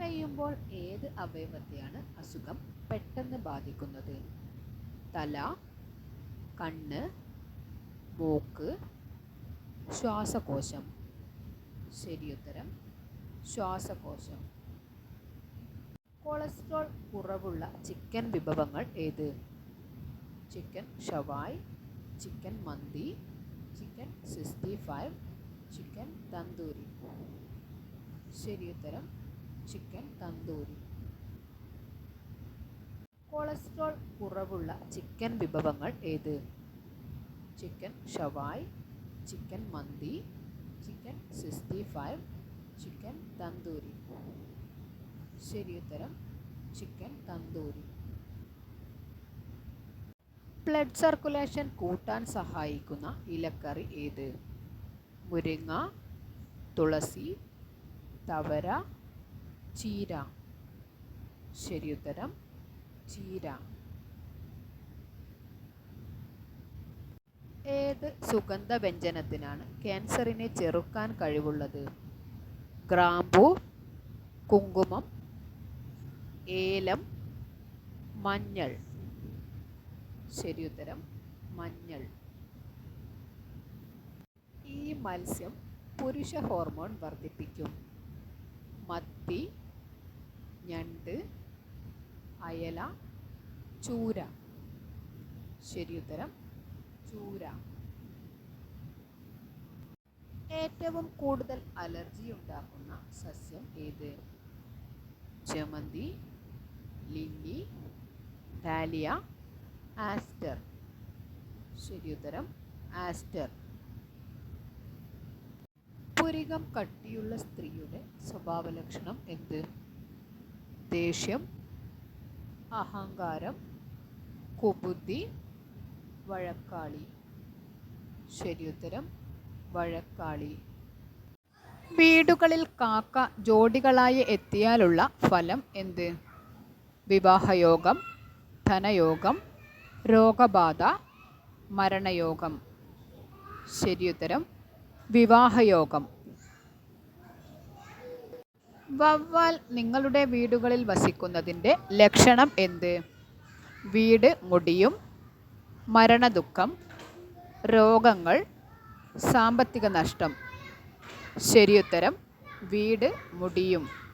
പെയ്യുമ്പോൾ ഏത് അവയവത്തെയാണ് അസുഖം പെട്ടെന്ന് ബാധിക്കുന്നത്? തല കണ്ണ് മൂക്ക് ശ്വാസകോശം. ശരിയുത്തരം ശ്വാസകോശം. കൊളസ്ട്രോൾ കുറവുള്ള ചിക്കൻ വിഭവങ്ങൾ ഏത്? ചിക്കൻ ഷവായ് ചിക്കൻ മന്തി chicken sixty five chicken tandoori. ശരിയുത്തരം ചിക്കൻ തന്തൂരി. കൊളസ്ട്രോൾ കുറവുള്ള ചിക്കൻ വിഭവങ്ങൾ ഏത്? ചിക്കൻ ഷവായ് ചിക്കൻ മന്തി chicken sixty five chicken tandoori. ശരിയുത്തരം ചിക്കൻ തന്തൂരി. ബ്ലഡ് സർക്കുലേഷൻ കൂട്ടാൻ സഹായിക്കുന്ന ഇലക്കറി ഏത്? മുരിങ്ങ തുളസി തവര ചീര. ശരി ഉത്തരം. ചീര. ഏത് സുഗന്ധ വ്യഞ്ജനത്തിനാണ് ക്യാൻസറിനെ ചെറുക്കാൻ കഴിവുള്ളത്? ഗ്രാമ്പു കുങ്കുമം ഏലം മഞ്ഞൾ. ശരിയുത്തരം മഞ്ഞൾ. ഈ മത്സ്യം പുരുഷ ഹോർമോൺ വർദ്ധിപ്പിക്കും. മത്തി ഞണ്ട് അയല ചൂര. ശരിയുത്തരം ചൂര. ഏറ്റവും കൂടുതൽ അലർജി ഉണ്ടാക്കുന്ന സസ്യം ഏത്? ജമന്തി ലില്ലി ഡാലിയ ആസ്റ്റർ. ശരിയുത്തരം ആസ്റ്റർ. പുരികം കട്ടിയുള്ള സ്ത്രീയുടെ സ്വഭാവലക്ഷണം എന്ത്? ദേഷ്യം അഹങ്കാരം കുബുദ്ധി വഴക്കാളി. ശരിയുത്തരം വഴക്കാളി. വീടുകളിൽ കാക്ക ജോഡികളായി എത്തിയാലുള്ള ഫലം എന്ത്? വിവാഹയോഗം ധനയോഗം രോഗബാധ മരണയോഗം. ശരിയുത്തരം വിവാഹയോഗം. വവ്വാൽ നിങ്ങളുടെ വീടുകളിൽ വസിക്കുന്നതിന്റെ ലക്ഷണം എന്ത്? വീട് മുടിയും മരണദുഃഖം രോഗങ്ങൾ സാമ്പത്തിക നഷ്ടം. ശരിയുത്തരം വീട് മുടിയും.